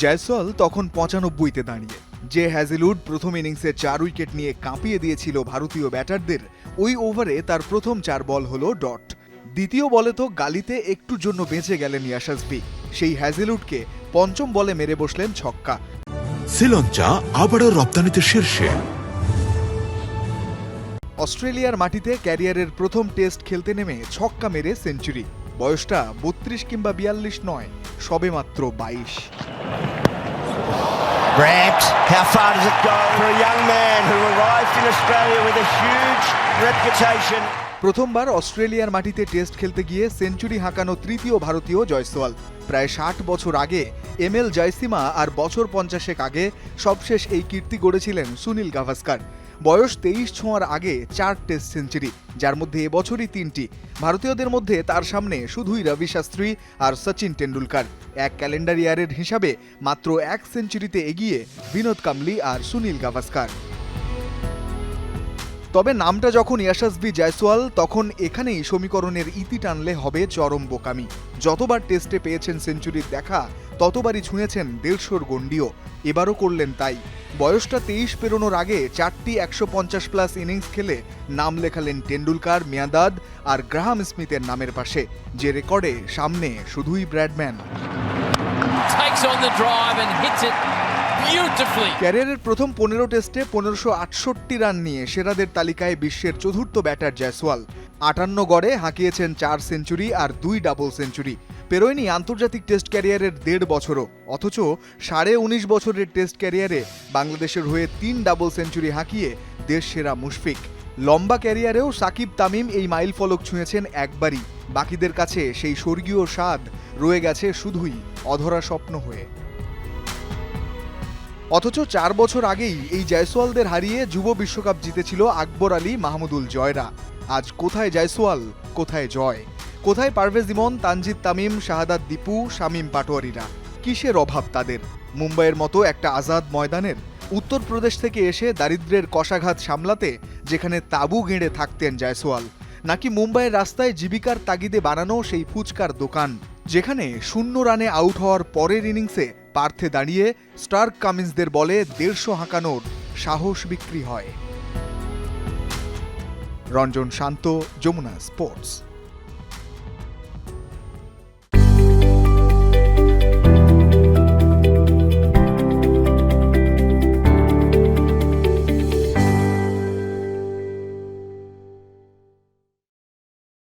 জয়সওয়াল তখন পঁচানব্বইতে দাঁড়িয়ে। যে হ্যাজেলউড প্রথম ইনিংসে চার উইকেট নিয়ে কাঁপিয়ে দিয়েছিল ভারতীয় ব্যাটারদের ওই ওভারে তার প্রথম চার বল হলো ডট। দ্বিতীয় বলে তো গালিতে একটুর জন্য বেঁচে গেলেন ইয়াশাসবি সেই হ্যাজেলউডকে পঞ্চম বলে মেরে বসলেন ছক্কা। শ্রীলঙ্কা আবারও রপ্তানিতে শীর্ষে। অস্ট্রেলিয়ার মাটিতে ক্যারিয়ারের প্রথম টেস্ট খেলতে নেমে ছক্কা মেরে সেঞ্চুরি। বয়সটা বত্রিশ কিংবা বিয়াল্লিশ নয় সবে মাত্র বাইশ Grant, how far does it go for a young man who arrived in Australia with a huge reputation? প্রথমবার অস্ট্রেলিয়ার মাটিতে টেস্ট খেলতে গিয়ে সেঞ্চুরি হাঁকানো তৃতীয় ভারতীয় জয়সওয়াল। প্রায় ষাট বছর আগে এম এল জয়সীমা আর বছর পঞ্চাশেক আগে সবশেষ এই কীর্তি গড়েছিলেন সুনীল গাভাস্কার। বয়স তেইশ ছোঁয়ার আগে চার টেস্ট সেঞ্চুরি, যার মধ্যে এবছরই তিনটি। ভারতীয়দের মধ্যে তার সামনে শুধুই রবি শাস্ত্রী আর সচিন টেন্ডুলকার এক ক্যালেন্ডার ইয়ারের হিসাবে মাত্র এক সেঞ্চুরিতে এগিয়ে বিনোদ কামলি আর সুনীল গাভাস্কার। তবে নামটা যখন ইয়াশাসবি জয়সওয়াল, তখন এখানেই সমীকরণের ইতি টানলে হবে চরম বোকামি। যতবার টেস্টে পেয়েছেন সেঞ্চুরির দেখা, ততবারই ছুঁয়েছেন দেড়শোর গণ্ডিও। এবারও করলেন তাই। বয়সটা তেইশ পেরোনোর আগে চারটি একশো পঞ্চাশ প্লাস ইনিংস খেলে নাম লেখালেন টেন্ডুলকার মিয়াদাদ আর গ্রাহাম স্মিথের নামের পাশে। যে রেকর্ডে সামনে শুধুই ব্র্যাডম্যান। ক্যারিয়ারের প্রথম পনেরো টেস্টে পনেরোশো আটষট্টি রান নিয়ে সেরাদের তালিকায় বিশ্বের চতুর্থ ব্যাটার জয়সওয়াল। আটান্ন গড়ে হাঁকিয়েছেন চার সেঞ্চুরি আর দুই ডাবল সেঞ্চুরি। পেরোয়নি আন্তর্জাতিক টেস্ট ক্যারিয়ারের দেড় বছরও, অথচ সাড়ে উনিশ বছরের টেস্ট ক্যারিয়ারে বাংলাদেশের হয়ে তিন ডাবল সেঞ্চুরি হাঁকিয়ে দেশ সেরা মুশফিক। লম্বা ক্যারিয়ারেও সাকিব তামিম এই মাইল ফলক ছুঁয়েছেন একবারই। বাকিদের কাছে সেই স্বর্গীয় স্বাদ রয়ে গেছে শুধুই অধরা স্বপ্ন হয়ে। অথচ চার বছর আগেই এই জয়সওয়ালদের হারিয়ে যুব বিশ্বকাপ জিতেছিল আকবর আলী, মাহমুদুল জয়রা। আজ কোথায় জয়সওয়াল, কোথায় জয়? কোথায় পারভেজ ইমন, তানজিদ তামিম, শাহাদাত দীপু, শামীম পাটোয়ারিরা? কিসের অভাব তাদের? মুম্বাইয়ের মতো একটা আজাদ ময়দানের? উত্তরপ্রদেশ থেকে এসে দারিদ্র্যের কষাঘাত সামলাতে যেখানে তাবু গেঁড়ে থাকতেন জয়সওয়াল, নাকি মুম্বাইয়ের রাস্তায় জীবিকার তাগিদে বানানো সেই ফুচকার দোকান, যেখানে শূন্য রানে আউট হওয়ার পরের ইনিংসে পার্থে দাঁড়িয়ে স্টার্ক কামিন্সদের বলে দেড়শো হাঁকানোর সাহস বিক্রি হয়। রঞ্জন শান্ত যমুনা স্পোর্টস।